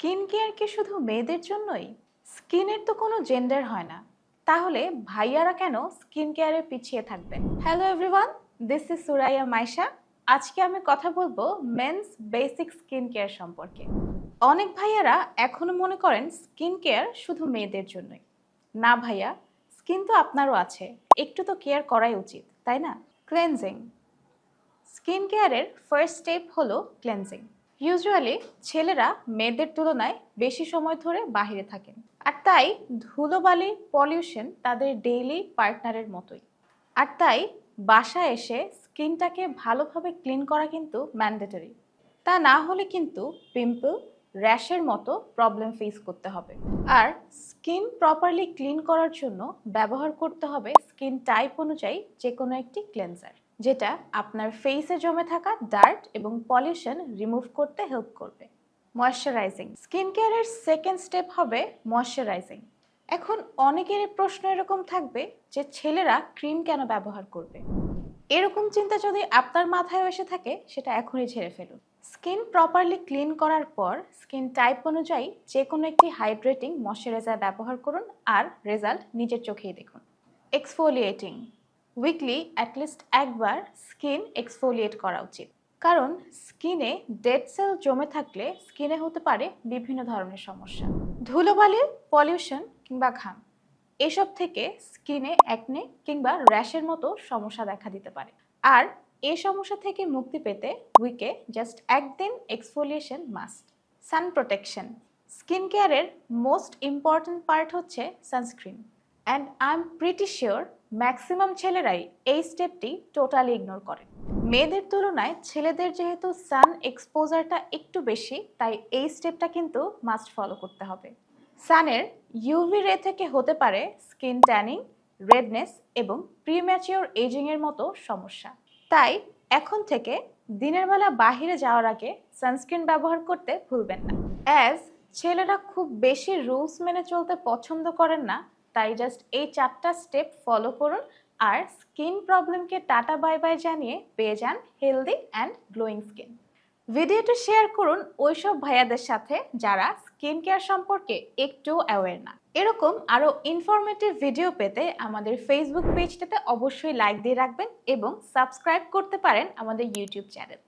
Skin care কি শুধু মেয়েদের জন্যই? স্কিনের তো কোনো জেন্ডার হয় না। তাহলে ভাইয়ারা কেন স্কিন কেয়ারে পিছিয়ে থাকবেন hello everyone this is Suraiya Maisha আজকে আমি কথা বলব মেন্স বেসিক স্কিন কেয়ার সম্পর্কে। অনেক ভাইয়ারা এখনও মনে করেন স্কিন কেয়ার শুধু মেয়েদের জন্যই। না ভাইয়া, স্কিন তো আপনারও আছে। একটু তো কেয়ার করাই উচিত, তাই না? ক্লেনজিং স্কিন কেয়ারের ফার্স্ট স্টেপ হলো ক্লেনজিং ইউজুয়ালি ছেলেরা মেয়েদের তুলনায় বেশি সময় ধরে বাইরে থাকেন। আর তাই ধুলোবালি পলিউশন তাদের ডেইলি পার্টনারের মতোই। আর তাই বাসায় এসে স্কিনটাকে ভালোভাবে ক্লিন করা কিন্তু ম্যান্ডেটরি তা না হলে কিন্তু পিম্পল র্যাশের মতো প্রবলেম ফেস করতে হবে। আর স্কিন প্রপারলি ক্লিন করার জন্য ব্যবহার করতে হবে স্কিন টাইপ অনুযায়ী যে কোনো একটি ক্লেন্সার যেটা আপনার ফেসে জমে থাকা ডার্ট এবং পলিউশন রিমুভ করতে হেল্প করবে। ময়শ্চারাইজিং স্কিন কেয়ারের সেকেন্ড স্টেপ হবে ময়শ্চারাইজিং এখন অনেকেরই প্রশ্ন এরকম থাকবে যে ছেলেরা ক্রিম কেন ব্যবহার করবে? এরকম চিন্তা যদি আপনার মাথায় এসে থাকে, সেটা এখনই ছেড়ে ফেলুন। স্কিন প্রপারলি ক্লিন করার পর স্কিন টাইপ অনুযায়ী যে কোনো একটি হাইড্রেটিং ময়শ্চারাইজার ব্যবহার করুন আর রেজাল্ট নিজের চোখেই দেখুন। এক্সফোলিয়েটিং উইকলি অ্যাটলিস্ট একবার স্কিন এক্সফোলিয়েট করা উচিত। কারণ স্কিনে ডেড সেল জমে থাকলে স্কিনে হতে পারে বিভিন্ন ধরনের সমস্যা। ধুলোবালি পলিউশন কিংবা ঘাম, এসব থেকে স্কিনে অ্যাকনে কিংবা র্যাশের মতো সমস্যা দেখা দিতে পারে। আর এই সমস্যা থেকে মুক্তি পেতে উইকে জাস্ট একদিন exfoliation must sun protection skin কেয়ারের মোস্ট ইম্পর্ট্যান্ট পার্ট হচ্ছে sunscreen and I am pretty sure maximum ছেলেরাই এই স্টেপটি টোটালি ইগনোর করে। মেয়েদের তুলনায় ছেলেদের যেহেতু সান এক্সপোজারটা একটু বেশি, তাই এই স্টেপটা কিন্তু মাস্ট ফলো করতে হবে। সানের ইউভি রে থেকে হতে পারে স্কিন ট্যানিং রেডনেস এবং প্রিম্যাচিওর এজিংয়ের মতো সমস্যা। তাই এখন থেকে দিনের বেলা বাহিরে যাওয়ার আগে সানস্ক্রিন ব্যবহার করতে ভুলবেন না। অ্যাজ ছেলেরা খুব বেশি রুলস মেনে চলতে পছন্দ করেন না তাই জাস্ট এই চারটা স্টেপ ফলো করুন আর স্কিন প্রবলেমকে টাটা বাই বাই জানিয়ে পেয়ে যান হেলদি অ্যান্ড গ্লোয়িং স্কিন ভিডিওটি শেয়ার করুন ওইসব ভাইয়াদের সাথে যারা স্কিন কেয়ার সম্পর্কে একটু অ্যাওয়ার না। এরকম আরও ইনফরমেটিভ ভিডিও পেতে আমাদের ফেসবুক পেজটাতে অবশ্যই লাইক দিয়ে রাখবেন এবং সাবস্ক্রাইব করতে পারেন আমাদের ইউটিউব চ্যানেল